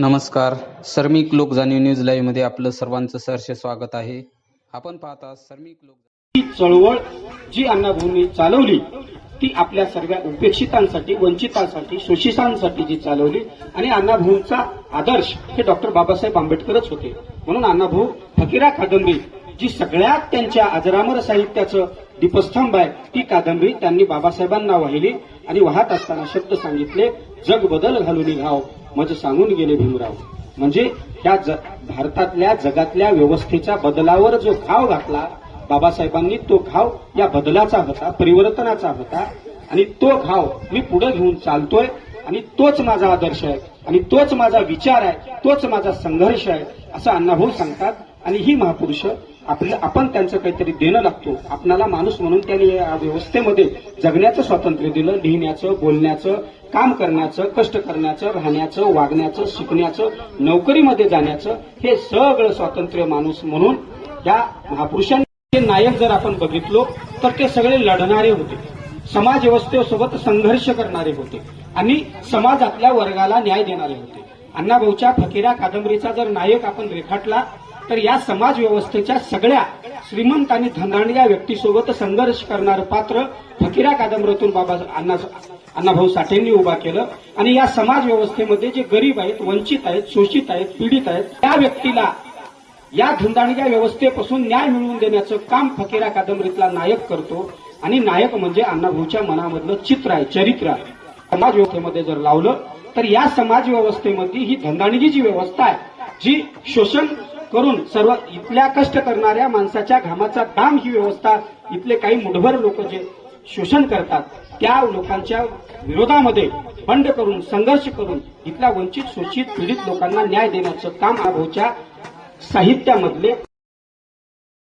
नमस्कार. सर्मिक लोक जाणीव न्यूज लाईव्हमध्ये आपलं सर्वांचं सहर्ष स्वागत आहे. आपण पाहता सर्मिक लोक ही चळवळ जी अण्णाभाऊंनी चालवली ती आपल्या सर्व उपेक्षितांसाठी वंचितांसाठी शोषितांसाठी जी चालवली आणि अण्णाभाऊंचा आदर्श हे डॉक्टर बाबासाहेब आंबेडकरच होते. म्हणून अण्णाभाऊ फकीरा कादंबरी जी सगळ्यात त्यांच्या अजरामर साहित्याचं दीपस्तंभ आहे ती कादंबरी त्यांनी बाबासाहेबांना वाहिली आणि वाहत असताना शब्द सांगितले जग बदल घालून घाव मज सांगून गेले भीमराव. म्हणजे ह्या ज- भारतातल्या जगातल्या व्यवस्थेच्या बदलावर जो घाव घातला बाबासाहेबांनी तो घाव या बदलाचा होता परिवर्तनाचा होता आणि तो घाव मी पुढे घेऊन चालतोय आणि तोच माझा आदर्श आहे आणि तोच माझा विचार आहे तोच माझा संघर्ष आहे असं अण्णाभाऊ सांगतात आणि ही महापुरुष आपलं आपण त्यांचं काहीतरी देणं लागतो. आपणाला माणूस म्हणून त्यांनी या व्यवस्थेमध्ये जगण्याचं स्वातंत्र्य दिलं लिहिण्याचं बोलण्याचं काम करण्याचं कष्ट करण्याचं राहण्याचं वागण्याचं शिकण्याचं नोकरीमध्ये जाण्याचं हे सगळं स्वातंत्र्य माणूस म्हणून या महापुरुषांचे नायक जर आपण बघितलो तर ते सगळे लढणारे होते. समाज व्यवस्थेसोबत संघर्ष करणारे होते आणि समाजातल्या वर्गाला न्याय देणारे होते. अण्णाभाऊच्या फकीरा कादंबरीचा जर नायक आपण रेखाटला तर या समाज व्यवस्थेच्या सगळ्या श्रीमंत आणि धनाढ्या व्यक्तीसोबत संघर्ष करणारं पात्र फकीरा कादंबरीतून बाबा अण्णा अण्णाभाऊ साठेंनी उभा केलं. आणि या समाज व्यवस्थेमध्ये जे गरीब आहेत वंचित आहेत शोषित आहेत पीडित आहेत त्या व्यक्तीला या धंदाणीच्या व्यवस्थेपासून न्याय मिळवून देण्याचं काम फकीरा कादंबरीतला नायक करतो. आणि नायक म्हणजे अण्णाभाऊच्या मनामधलं चित्र आहे चरित्र आहे. समाज व्यवस्थेमध्ये जर लावलं तर या समाज व्यवस्थेमध्ये ही धंदाणीची जी व्यवस्था आहे जी शोषण करून सर्व इथल्या कष्ट करणाऱ्या माणसाच्या घामाचा दाम ही व्यवस्था इथले काही मुठभर लोक जे शोषण करतात त्या लोकांच्या विरोधामध्ये बंड करून संघर्ष करून इथल्या वंचित शोषित पीडित लोकांना न्याय देण्याचं काम आभोच्या साहित्यामधले